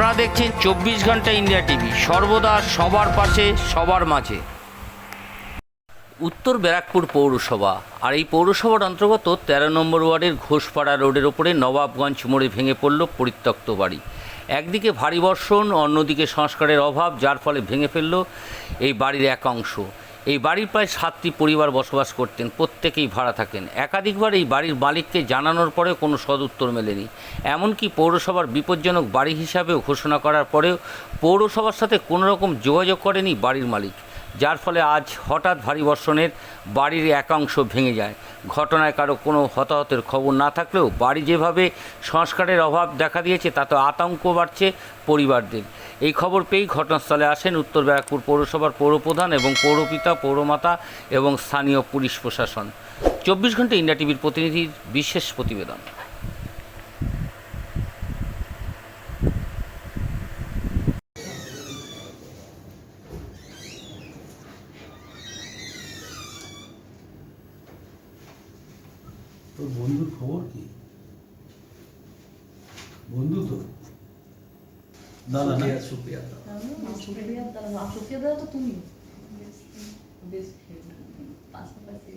আপনারা দেখছেন চব্বিশ ঘণ্টা ইন্ডিয়া টিভি। সর্বদা সবার পাশে, সবার মাঝে। উত্তর ব্যারাকপুর পৌরসভা। আর এই পৌরসভার অন্তর্গত তেরো নম্বর ওয়ার্ডের ঘোষপাড়া রোডের ওপরে নবাবগঞ্জ মোড়ে ভেঙে পড়ল পরিত্যক্ত বাড়ি। একদিকে ভারী বর্ষণ, অন্যদিকে সংস্কারের অভাব, যার ফলে ভেঙে ফেলল এই বাড়ির এক অংশ। এই বাড়ির প্রায় সাতটি পরিবার বসবাস করতেন, প্রত্যেকেই ভাড়া থাকেন। একাধিকবার এই বাড়ির মালিককে জানানোর পরেও কোনো সদুত্তর মেলেনি। এমনকি পৌরসভার বিপজ্জনক বাড়ি হিসাবেও ঘোষণা করার পরেও পৌরসভার সাথে কোনো রকম যোগাযোগ করেনি বাড়ির মালিক। যার ফলে আজ হঠাৎ ভারী বর্ষণের বাড়ির একাংশ ভেঙে যায়। ঘটনায় কারও কোনো হতাহতের খবর না থাকলেও বাড়ি যেভাবে সংস্কারের অভাব দেখা দিয়েছে তাতে আতঙ্ক বাড়ছে পরিবারদের। এই খবর পেয়েই ঘটনাস্থলে আসেন উত্তর ব্যারাকপুর পৌরসভার পৌরপ্রধান এবং পৌরপিতা, পৌরমাতা এবং স্থানীয় পুলিশ প্রশাসন। চব্বিশ ঘণ্টা ইন্ডিয়া টিভির প্রতিনিধির বিশেষ প্রতিবেদন। বন্ধু তো। দাদা না? সুপ্রিয়া দাদা। সুপ্রিয়া দাদা। তো তুমি। বেস্ট ফ্রেন্ড পাশাপাশি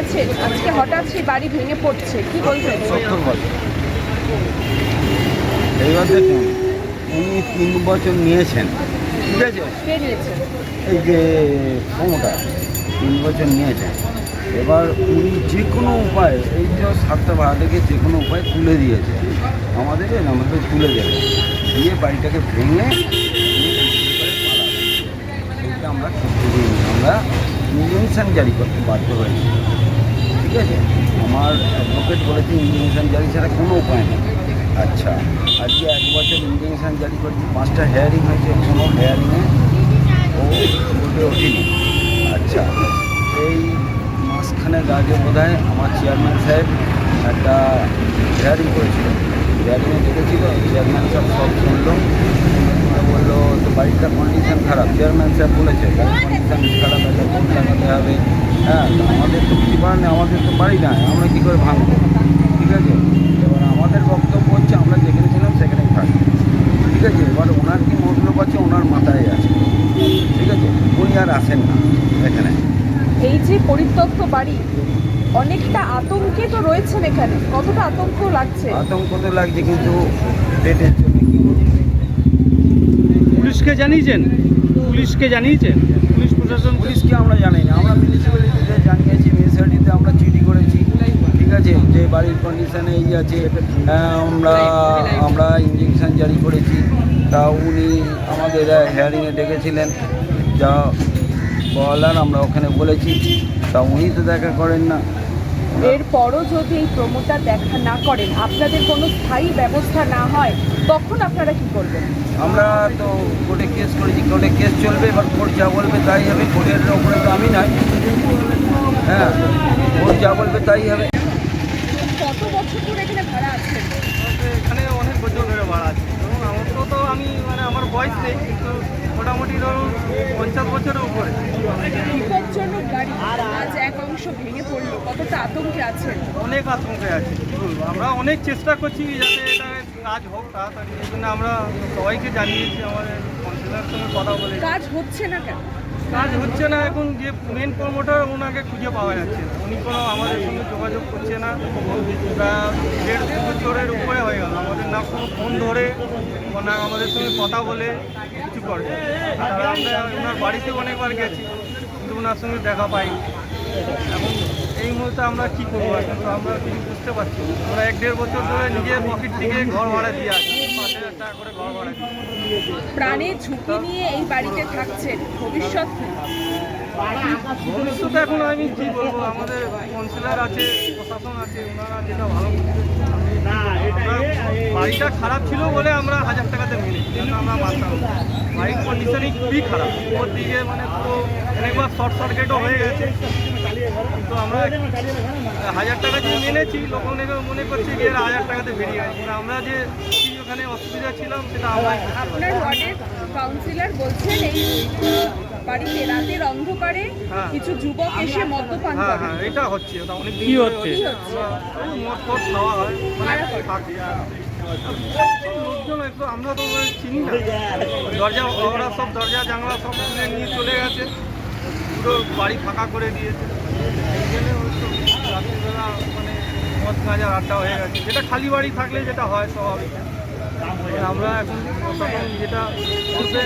আছে? আজকে হঠাৎ সেই বাড়ি ভেঙে পড়ছে। কি বলবেন সত্তর বছর। এইবার দেখুন উনি তিন বছর নিয়েছেন। ঠিক আছে? এই যে ক্ষমতা তিন বছর নিয়েছেন। এবার উনি যে কোনো উপায় এই যে সাতটা ভাড়া থেকে যে কোনো উপায় তুলে দিয়েছে। আমাদের আমাদের তুলে দেবে। দিয়ে বাড়িটাকে ভেঙে আমরা আমরা ইঞ্জেকশন জারি করতে বাধ্য হয়েছি। ঠিক আছে। আমার অ্যাডভোকেট বলেছে ইঞ্জেকশন জারি ছাড়া কোনো উপায় নেই। আচ্ছা। আজকে এক বছর ইঞ্জেকশন জারি করেছি পাঁচটা হেয়ারিং হয়েছে কোনো হেয়ারিংয়ে ও কোর্টে ওঠেনি। আচ্ছা। এই মাঝখানের আগে বোধ হয় আমার চেয়ারম্যান সাহেব একটা হেয়ারিং করেছিল। হেয়ারিংয়ে ডেকেছিল চেয়ারম্যান সাহেব সব শুনলো। তো কন্ডিশন খারাপ। চেয়ারম্যান সাহেব বলেছে বাড়ির কন্ডিশন খারাপ একটা কোর্ট লাগাতে হবে। হ্যাঁ আমাদের তো কিছু করার নেই আমাদের তো বাড়ি না আমরা কী করে ভাঙবো? ঠিক আছে? এবার আমাদের বক্তব্য হচ্ছে আমরা যেখানে ছিলাম সেখানেই থাকি। ঠিক আছে? এবার ওনার কি মতলব আছে? ওনার মাথায় আছে। ঠিক আছে? উনি আর আসেন না এখানে। এই যে পরিত্যক্ত বাড়ি অনেকটা আতঙ্কে তো রয়েছেন এখানে। কতটা আতঙ্ক লাগছে? আতঙ্ক তো লাগছে কিন্তু পেটের জন্য কি? পুলিশকে জানিয়েছেন? পুলিশকে জানিয়েছেন? পুলিশ প্রশাসন, পুলিশকে আমরা জানি না আমরা মিউনিসিপ্যালিটিতে জানিয়েছি মিউনিসিপ্যালিটিতে আমরা চিঠি করেছি, ঠিক আছে? যে বাড়ির কন্ডিশনে এই আছে আমরা আমরা ইঞ্জেকশন জারি করেছি। তা উনি আমাদের হেয়ারিংয়ে ডেকেছিলেন। যা বলার আমরা ওখানে বলেছি। তা উনি তো দেখা করেন না। এরপরও যদি এই প্রমোটার দেখা না করেন আপনাদের কোনো স্থায়ী ব্যবস্থা না হয় তখন আপনারা কি করবেন? আমরা তো কোর্টে কেস করেছি কোর্টে কেস চলবে এবার কোর্ট যা বলবে তাই হবে কোর্টের ওপরে তো আমি নাই। হ্যাঁ কোর্ট যা বলবে তাই হবে। কত বছর ধরে এখানে ভাড়া আছে? এখানে অনেক বছর ধরে ভাড়া আছে। এবং আমার তো তো আমি মানে আমার বয়স নেই কিন্তু মোটামুটি ধরুন পঞ্চাশ বছরের উপরে। বিপজ্জনক বাড়ি আজ এক অংশ ভেঙে পড়ল। আতঙ্কে আছেন অনেক আতঙ্কে আছে কী বলব আমরা অনেক চেষ্টা করছি যাতে এটা কাজ হোক তাড়াতাড়ি এই জন্য আমরা সবাইকে জানিয়েছি আমাদের কাউন্সিলরের সঙ্গে কথা বলে কাজ হচ্ছে না কেন? কাজ হচ্ছে না এখন যে মেন প্রমোটার ওনাকে খুঁজে পাওয়া যাচ্ছে না। উনি কোনো আমাদের সঙ্গে যোগাযোগ করছে না। প্রায় দেড় দু বছরের উপরে হয়ে গেল। আমাদের না কোনো ফোন ধরে না আমাদের সঙ্গে কথা বলে কিছু করে আর আমরা ওনার বাড়িতে অনেকবার গেছি কিন্তু ওনার সঙ্গে দেখা পাইনি। এখন এই মুহূর্তে আমরা কি করব এখন তো আমরা কিছু বুঝতে পারছি। আমরা এক দেড় বছর ধরে নিজের পকেট থেকে ঘর ভাড়া দিয়ে হাজার টাকা করে ঘর ভাড়া প্রাণের ঝুঁকি নিয়ে এই বাড়িতে থাকছেন ভবিষ্যৎ? ভবিষ্যতে এখন আমি কি বলব? আমাদের কাউন্সিলর আছে, প্রশাসন আছে, ওনারা যেটা ভালো বাড়িটা খারাপ ছিল বলে আমরা হাজার টাকাতে মেনেছি আমরা মানতাম। বাড়ির কন্ডিশনই খুবই খারাপ। উপর দিকে মানে পুরো অনেকবার শর্ট সার্কিটও হয়ে গেছে। কিন্তু আমরা হাজার টাকা যে মেনেছি, লোক মনে করছে যে হাজার টাকাতে বেরিয়ে গেছে। আমরা যে কি ওখানে অসুবিধা ছিলাম সেটা আমরাই আপনার ওয়ার্ডের কাউন্সিলর বলছেন এই বাড়িতে রাতের অন্ধকারে হ্যাঁ। কিছু যুবক এসে মদ্যপান হ্যাঁ করে হ্যাঁ এটা হচ্ছে ওটা অনেক কি হচ্ছে? মদ ফদ খাওয়া হয় মানে থাকে লোকজন একটু আমরা তো চিনি না। দরজা ওরা সব দরজা জানলা সব খুলে নিয়ে চলে গেছে। পুরো বাড়ি ফাঁকা করে দিয়েছে। এই জন্য রাত্রিবেলা মানে মদ গাঁজার আড্ডা হয়ে গেছে। যেটা খালি বাড়ি থাকলে যেটা হয় স্বাভাবিক। আমরা এখন প্রশাসন যেটা করবে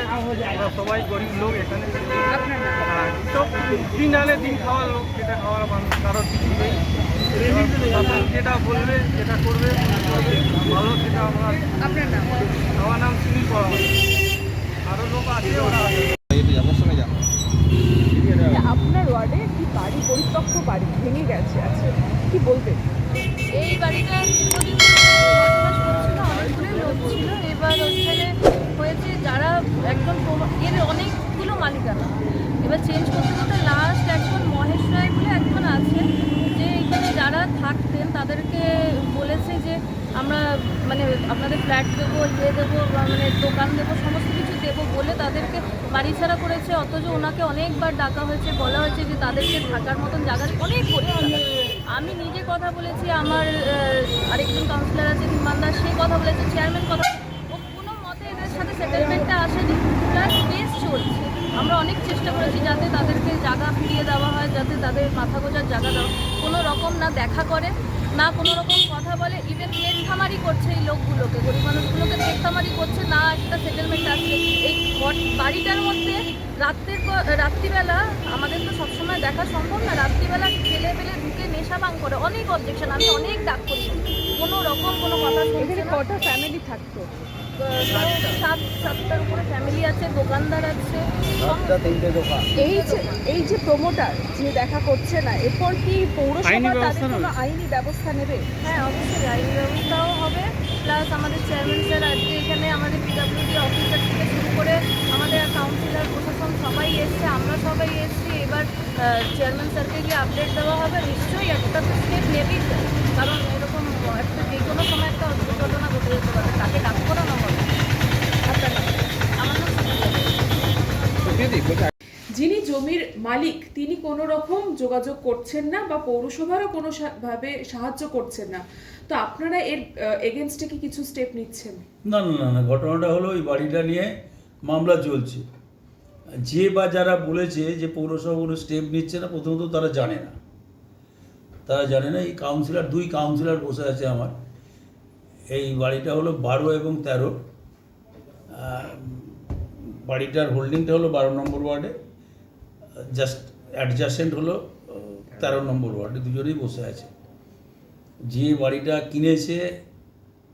আমরা সবাই গরিব লোক এখানে। দিন আনে দিন খাওয়ার লোক যেটা খাওয়ার মানুষ কারোর কিছু নেই। প্রশাসন যেটা বলবে যেটা করবে ভালো সেটা আমরা আপনার নাম? আমার নাম সুনীল পরাম আরও লোক আছে ওরা আছে। আপনার ওয়ার্ডে একটি বাড়ি পরিত্যক্ত বাড়ি ভেঙে গেছে আছে? কি বলবেন? এই বাড়িটা দীর্ঘদিন ধরে বসবাস করছিল অনেকগুলো লোক ছিল, এবার ওখানে হয়েছে যারা প্রমা- এর অনেকগুলো মালিকানা। এবার চেঞ্জ করতে করতে লাস্ট একজন মহেশ রায় বলে একজন আছে, যে এখানে যারা থাকতেন তাদেরকে বলেছে যে আমরা মানে আপনাদের ফ্ল্যাট দেবো ইয়ে দেবো মানে দোকান দেবো, সমস্ত কিছু দেবো বলে তাদেরকে বাড়ি ছাড়া করেছে, অথচ ওনাকে অনেকবার ডাকা হয়েছে, বলা হয়েছে যে তাদেরকে থাকার মতন জায়গা অনেক আমি নিজে কথা বলেছি, আমার আরেকজন কাউন্সিলর আছে ধীমান সে কথা বলেছে চেয়ারম্যান কথা। ও কোনো মতে এদের সাথে সেটেলমেন্টটা আসেনি। প্লাস কেস চলছে। আমরা অনেক চেষ্টা করেছি যাতে তাদেরকে জায়গা ফিরিয়ে দেওয়া হয়, যাতে তাদের মাথা গোজার জায়গা দেওয়া কোনো রকম না দেখা করে, না কোনো রকম কথা বলে। ইভেন নেটখামারি করছে এই লোকগুলোকে। গরিব মানুষগুলোকে নেটখামারি করছে, না একটা সেটেলমেন্ট আসছে। এই বাড়িটার মধ্যে রাত্রের রাত্রিবেলা আমাদের তো সবসময় দেখা সম্ভব না। রাত্রিবেলা ছেলে পেলে নেশা ভাঙ করে অনেক অবজেকশন আমি অনেক ডাক করি। কোনো রকম কোনো কথা শুনছে কটা ফ্যামিলি থাকতো? সাত সাতটার উপরে ফ্যামিলি আছে দোকানদার আছে। দোকান। এই যে এই যে প্রমোটার যে দেখা করছে না এরপর কি পৌরসভা তাদের কোনো আইনি ব্যবস্থা নেবে? হ্যাঁ অবশ্যই আইনি ব্যবস্থাও হবে। প্লাস আমাদের চেয়ারম্যান স্যার আজকে এখানে আমাদের পিডাব্লিউডি অফিসার থেকে শুরু করে আমাদের কাউন্সিলর প্রশাসন সবাই এসছে আমরা সবাই এসছি। চেয়ারম্যান স্যারকে গিয়ে আপডেট দেওয়া হবে নিশ্চয়ই একটা তো স্টেপ নেবেই কারণ এরকম একটা যে কোনো সময় একটা দুর্ঘটনা ঘটে যেতে পারে তাকে ডাক করানো হবে। যিনি জমির মালিক তিনি কোনো রকম যোগাযোগ করছেন না বা পৌরসভারও কোনো সা- ভাবে সাহায্য করছেন না। তো আপনারা এর এগেনস্টে কি কিছু স্টেপ নিচ্ছেন? না না না না ঘটনাটা হলো ওই বাড়িটা নিয়ে মামলা চলছে। যে বা যারা বলেছে যে পৌরসভা কোনো স্টেপ নিচ্ছে না, প্রথমত তারা জানে না। তারা জানে না, এই কাউন্সিলর দুই কাউন্সিলর বসে আছে আমার। এই বাড়িটা হলো বারো এবং তেরো। বাড়িটার হোল্ডিংটা হলো বারো নম্বর ওয়ার্ডে। জাস্ট অ্যাডজাসেন্ট হলো তেরো নম্বর ওয়ার্ডে, দুজনেই বসে আছে। যে বাড়িটা কিনেছে,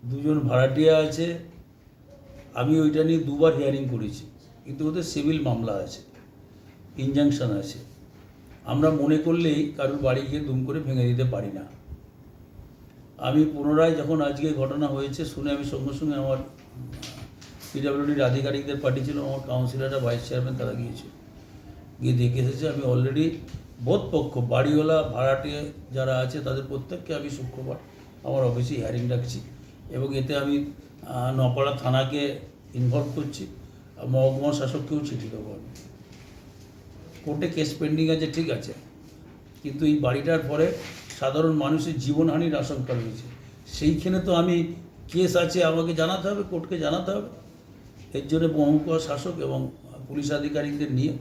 দুজন ভাড়াটিয়া আছে। আমি ওইটা নিয়ে দুবার হিয়ারিং করেছি। কিন্তু ওদের সিভিল মামলা আছে ইনজাংশন আছে। আমরা মনে করলেই কারোর বাড়ি গিয়ে দুম করে ভেঙে দিতে পারি না। আমি পুনরায় যখন আজকে ঘটনা হয়েছে, শুনে আমি সঙ্গে সঙ্গে আমার পিডাব্লিউডির আধিকারিকদের পাঠিয়েছিল, আমার কাউন্সিলররা ভাইস চেয়ারম্যান তারা গিয়েছে গিয়ে দেখে এসেছে, আমি অলরেডি বোধ পক্ষ, বাড়িওয়ালা, ভাড়াটে যারা আছে, তাদের প্রত্যেককে আমি শুক্রবার আমার অফিসে হিয়ারিং রাখছি। এবং এতে আমি নপাড়া থানাকে ইনভলভ করছি। মহকুমা শাসককেও চিঠি দেবো আমি। কোর্টে কেস পেন্ডিং আছে, ঠিক আছে। কিন্তু এই বাড়িটার পরে সাধারণ মানুষের জীবনহানির আশঙ্কা রয়েছে। সেইখানে তো আমি কেস আছে, আমাকে জানাতে হবে, কোর্টকে জানাতে হবে। এর জন্য মহকুমা শাসক এবং পুলিশ আধিকারিকদের নিয়ে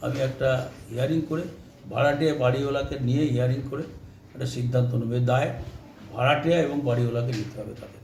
আমি একটা হিয়ারিং করে, ভাড়াটিয়া বাড়িওয়ালাকে নিয়ে হিয়ারিং করে একটা সিদ্ধান্ত নেবে। দায় ভাড়াটিয়া এবং বাড়িওয়ালাকে নিতে হবে তাদের।